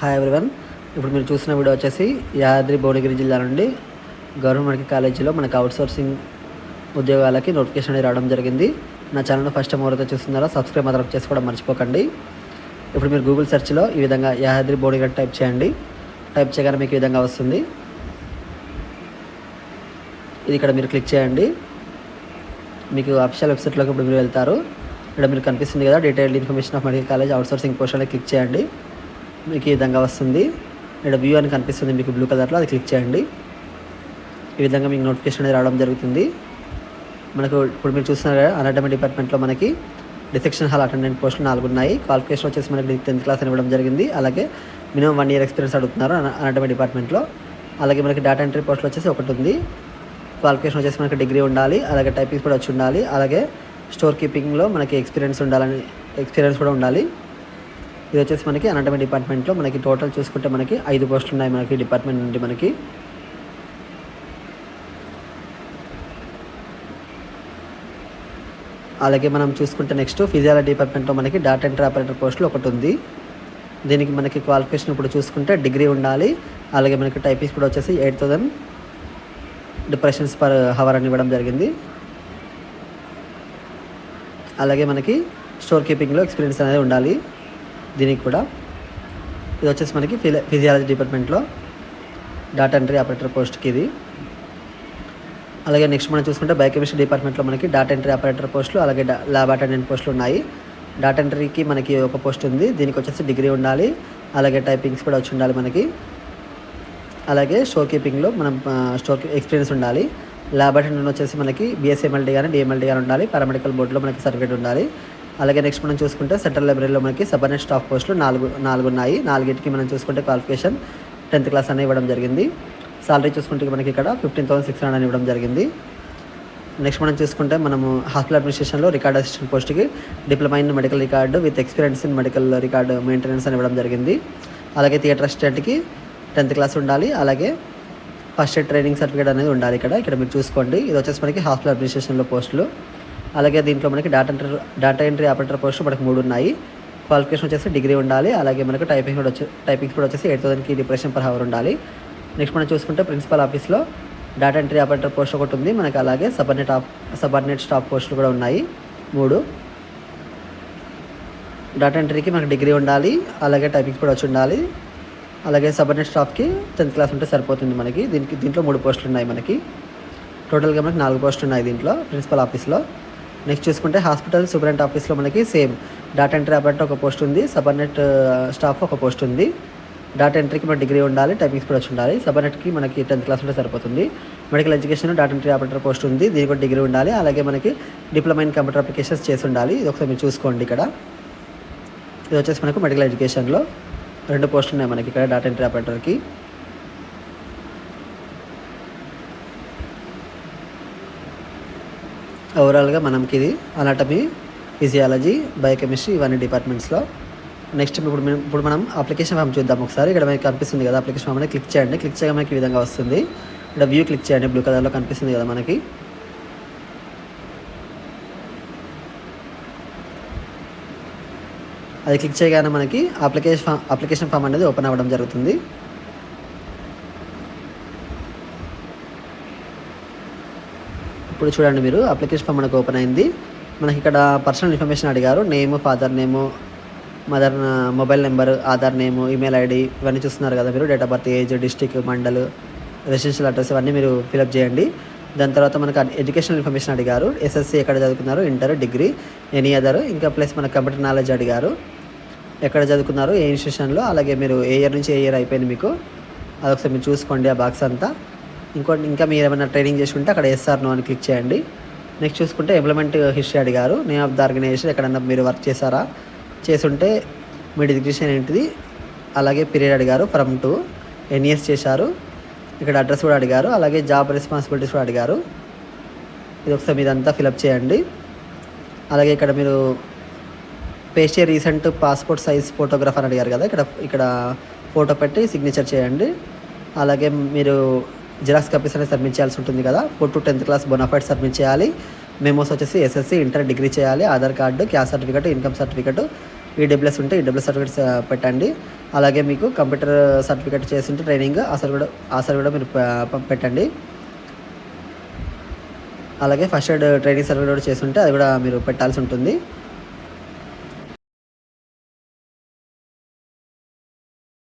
Hi everyone ఇప్పుడు మీరు చూసిన వీడియో వచ్చేసి యాదాద్రి భువనగిరి జిల్లా నుండి గవర్నమెంట్ కాలేజీలో మనకి అవుట్సోర్సింగ్ ఉద్యోగాలకి నోటిఫికేషన్ అనేది రావడం జరిగింది. నా ఛానల్ ఫస్ట్ టైం ఎవరైతే చూస్తున్నారో సబ్స్క్రైబ్ మాత్రం చేసుకోవడం మర్చిపోకండి. ఇప్పుడు మీరు గూగుల్ సెర్చ్లో ఈ విధంగా యాదాద్రి భువనగిరి టైప్ చేయండి. టైప్ చేయగానే మీకు ఈ విధంగా వస్తుంది. ఇది ఇక్కడ మీరు క్లిక్ చేయండి. మీకు అఫీషియల్ వెబ్సైట్లోకి ఇప్పుడు మీరు వెళ్తారు. ఇక్కడ మీరు కనిపిస్తుంది కదా detailed information of medical college outsourcing portion click చేయండి. మీకు ఈ విధంగా వస్తుంది? ఇక్కడ వ్యూ అని కనిపిస్తుంది మీకు బ్లూ కలర్లో అది క్లిక్ చేయండి. ఈ విధంగా మీకు నోటిఫికేషన్ అనేది రావడం జరుగుతుంది. మనకు ఇప్పుడు మీరు చూస్తున్నారు కదా అనాటమీ డిపార్ట్మెంట్లో మనకి డిసెక్షన్ హాల్ అటెండెంట్ పోస్టులు నాలుగు ఉన్నాయి. క్వాలిఫికేషన్ వచ్చేసి మనకి టెన్త్ క్లాస్ అని ఇవ్వడం జరిగింది. అలాగే మినిమం వన్ ఇయర్ ఎక్స్పీరియన్స్ అడుగుతున్నారు అనాటమీ డిపార్ట్మెంట్లో అలాగే మనకి డేటా ఎంట్రీ పోస్టులు వచ్చేసి ఒకటి ఉంది. క్వాలిఫికేషన్ వచ్చేసి మనకి డిగ్రీ ఉండాలి. అలాగే టైపింగ్స్ కూడా వచ్చి ఉండాలి. అలాగే స్టోర్ కీపింగ్లో మనకి ఎక్స్పీరియన్స్ ఉండాలని ఎక్స్పీరియన్స్ కూడా ఉండాలి. ఇది వచ్చేసి మనకి అనాటమీ డిపార్ట్మెంట్లో మనకి టోటల్ చూసుకుంటే మనకి ఐదు పోస్టులు ఉన్నాయి మనకి డిపార్ట్మెంట్ నుండి మనకి. అలాగే మనం చూసుకుంటే నెక్స్ట్ ఫిజియాలజీ డిపార్ట్మెంట్లో మనకి డాటా ఎంట్రీ ఆపరేటర్ పోస్టులు ఒకటి ఉంది. దీనికి మనకి క్వాలిఫికేషన్ ఇప్పుడు చూసుకుంటే డిగ్రీ ఉండాలి. అలాగే మనకి టైపీస్ కూడా వచ్చేసి eight thousand depressions per hour అని ఇవ్వడం జరిగింది. అలాగే మనకి స్టోర్ కీపింగ్లో ఎక్స్పీరియన్స్ అనేది ఉండాలి. దీనికి కూడా ఇది వచ్చేసి మనకి ఫిల ఫిజియాలజీ డిపార్ట్మెంట్లో డాటా ఎంట్రీ ఆపరేటర్ పోస్ట్కి ఇది. అలాగే నెక్స్ట్ మనం చూసుకుంటే బయోకెమిస్ట్రీ డిపార్ట్మెంట్లో మనకి డాటా ఎంట్రీ ఆపరేటర్ పోస్టులు అలాగే ల్యాబ్ అటెండెంట్ పోస్టులు ఉన్నాయి. డాటా ఎంట్రీకి మనకి ఒక పోస్ట్ ఉంది. దీనికి వచ్చేసి డిగ్రీ ఉండాలి. అలాగే టైపింగ్స్ కూడా వచ్చి ఉండాలి మనకి. అలాగే షో కీపింగ్లో మనం స్టోర్ ఎక్స్పీరియన్స్ ఉండాలి. ల్యాబ్ అటెండెంట్ వచ్చేసి మనకి బిఎస్ఎంఎల్డీ కానీ డిఎంఎల్డీ కానీ ఉండాలి. పారామెడికల్ బోర్డులో మనకి సర్టిఫికేట్ ఉండాలి. అలాగే నెక్స్ట్ మనం చూసుకుంటే సెంట్రల్ లైబ్రరీలో మనకి సబర్నెట్ స్టాఫ్ పోస్టులు నాలుగు నాలుగు ఉన్నాయి నాలుగిటికి మనం చూసుకుంటే క్వాలిఫికేషన్ టెన్త్ క్లాస్ అని ఇవ్వడం జరిగింది. సాలరీ చూసుకుంటే మనకి ఇక్కడ ఫిఫ్టీన్ థౌసండ్ సిక్స్ హండ్రెడ్ అని ఇవ్వడం జరిగింది. నెక్స్ట్ మనం చూసుకుంటే మనము హాస్పిటల్ అడ్మినిస్ట్రేషన్లో రికార్డ్ అసిస్టెంట్ పోస్ట్కి diploma in medical record with experience in medical record maintenance అని ఇవ్వడం జరిగింది. అలాగే థియేటర్ అసిస్టెంట్కి టెన్త్ క్లాస్ ఉండాలి. అలాగే ఫస్ట్ ఎయిడ్ ట్రైనింగ్ సర్టిఫికేట్ అనేది ఉండాలి ఇక్కడ. ఇక్కడ మీరు చూసుకోండి. ఇది వచ్చేసి మనకి హాస్పిటల్ అడ్మినిస్ట్రేషన్లో పోస్టులు అలాగే దీంట్లో మనకి data entry data entry operator post మనకి మూడు ఉన్నాయి. క్వాలిఫికేషన్ వచ్చేసి డిగ్రీ ఉండాలి. అలాగే మనకు టైపింగ్ కూడా వచ్చి టైపింగ్ కూడా వచ్చేసి ఎయిట్ థౌసండ్కి డిప్రెషన్ పర్ హవర్ ఉండాలి. నెక్స్ట్ మనం చూసుకుంటే ప్రిన్సిపల్ ఆఫీస్లో డేటా ఎంట్రీ ఆపరేటర్ పోస్ట్ ఒకటి ఉంది. మనకి అలాగే సబర్నెట్ ఆఫ్ సబర్నెట్ స్టాఫ్ పోస్టులు కూడా ఉన్నాయి. మూడు. డేటా ఎంట్రీకి మనకు డిగ్రీ ఉండాలి. అలాగే టైపింగ్ కూడా వచ్చి ఉండాలి. అలాగే సబర్నెట్ స్టాఫ్కి టెన్త్ క్లాస్ ఉంటే సరిపోతుంది మనకి. దీనికి దీంట్లో మూడు పోస్టులు ఉన్నాయి మనకి. టోటల్గా మనకి నాలుగు పోస్టులు ఉన్నాయి దీంట్లో ప్రిన్సిపల్ ఆఫీస్లో నెక్స్ట్ చూసుకుంటే హాస్పిటల్ సూపరెంట్ ఆఫీస్లో మనకి సేమ్. డాటా ఎంట్రీ ఆపరేటర్ ఒక పోస్ట్ ఉంది. సబర్నెట్ స్టాఫ్ ఒక పోస్ట్ ఉంది. డాటా ఎంట్రీకి మన డిగ్రీ ఉండాలి టైపింగ్స్ కూడా వచ్చి ఉండాలి. సబర్నెట్కి మనకి టెన్త్ క్లాస్ ఉంటే సరిపోతుంది. Medical education data entry operator post ఉంది. దీనికి కూడా డిగ్రీ ఉండాలి. అలాగే మనకి డిప్లొమా ఇన్ కంప్యూటర్ అప్లికేషన్స్ చేసి ఉండాలి. ఇది ఒకసారి మీరు చూసుకోండి ఇక్కడ. ఇది వచ్చేసి మనకు మెడికల్ ఎడ్యుకేషన్లో రెండు పోస్టులు ఉన్నాయి మనకి ఇక్కడ డాటా ఎంట్రీ ఆపరేటర్కి ఓవరాల్గా మనకి ఇది అనాటమీ ఫిజియాలజీ బయోకెమిస్ట్రీ ఇవన్నీ డిపార్ట్మెంట్స్లో నెక్స్ట్ ఇప్పుడు మనం ఇప్పుడు మనం అప్లికేషన్ ఫామ్ చూద్దాం ఒకసారి. ఇక్కడ మనకి కనిపిస్తుంది కదా అప్లికేషన్ ఫామ్ అనేది క్లిక్ చేయండి. క్లిక్ చేయగా మనకి ఈ విధంగా వస్తుంది. ఇక్కడ వ్యూ క్లిక్ చేయండి. బ్లూ కలర్లో కనిపిస్తుంది కదా మనకి. అది క్లిక్ చేయగానే మనకి అప్లికేషన్ ఫామ్ అప్లికేషన్ ఫామ్ అనేది ఓపెన్ అవ్వడం జరుగుతుంది. ఇప్పుడు చూడండి మీరు అప్లికేషన్ ఫామ్ మనకు ఓపెన్ అయింది. మనకి ఇక్కడ పర్సనల్ ఇన్ఫర్మేషన్ అడిగారు. Name father name mother mobile number Aadhaar name email ID ఇవన్నీ చూస్తున్నారు కదా మీరు. Date of birth age district mandal residential address ఇవన్నీ మీరు ఫిలప్ చేయండి. దాని తర్వాత మనకు ఎడ్యుకేషనల్ ఇన్ఫర్మేషన్ అడిగారు. ఎస్ఎస్సి ఎక్కడ చదువుకున్నారు? ఇంటర్ డిగ్రీ ఎనీ అదర్ ఇంకా ప్లస్ మనకు కంప్యూటర్ నాలెడ్జ్ అడిగారు. ఎక్కడ చదువుకున్నారు? ఏ ఇన్స్టిట్యూషన్లో అలాగే మీరు ఏ ఇయర్ నుంచి ఏ ఇయర్ అయిపోయింది మీకు? అదొకసారి మీరు చూసుకోండి ఆ బాక్స్ అంతా. ఇంకోటి ఇంకా మీరు ఏమైనా ట్రైనింగ్ చేసి ఉంటే అక్కడ ఎస్ఆర్ నో అని క్లిక్ చేయండి. నెక్స్ట్ చూసుకుంటే ఎంప్లాయ్మెంట్ హిస్టరీ అడిగారు. నేమ్ ఆఫ్ ద ఆర్గనైజేషన్ ఎక్కడన్నా మీరు వర్క్ చేశారా? చేసుంటే మీ డిగ్రీషన్ ఏంటిది? అలాగే పీరియడ్ అడిగారు ఫ్రమ్ టు ఎన్ఈఎస్ ఇయర్స్ చేశారు. ఇక్కడ అడ్రస్ కూడా అడిగారు. అలాగే జాబ్ రెస్పాన్సిబిలిటీస్ కూడా అడిగారు. ఇది ఒకసారి మీదంతా ఫిలప్ చేయండి. అలాగే ఇక్కడ మీరు paste recent passport size photographer అడిగారు కదా ఇక్కడ ఇక్కడ ఫోటో పెట్టి సిగ్నేచర్ చేయండి. అలాగే మీరు జిరాక్స్ కాపీస్ అనేది సబ్మిట్ చేయాల్సి ఉంటుంది కదా. Four to tenth class bonafide submit చేయాలి. మెమోస్ వచ్చేసి ఎస్ఎస్సి ఇంటర్ డిగ్రీ చేయాలి. Aadhaar card caste certificate income certificate EWS ఉంటే ఈడబ్ల్యూఎస్ సర్టిఫికేట్స్ పెట్టండి. అలాగే మీకు కంప్యూటర్ సర్టిఫికేట్ చేసింటే ట్రైనింగ్ ఆ కూడా ఆ కూడా మీరు పెట్టండి. అలాగే ఫస్ట్ ఎయిడ్ ట్రైనింగ్ సర్టిఫికేట్ కూడా చేస్తుంటే అది కూడా మీరు పెట్టాల్సి ఉంటుంది.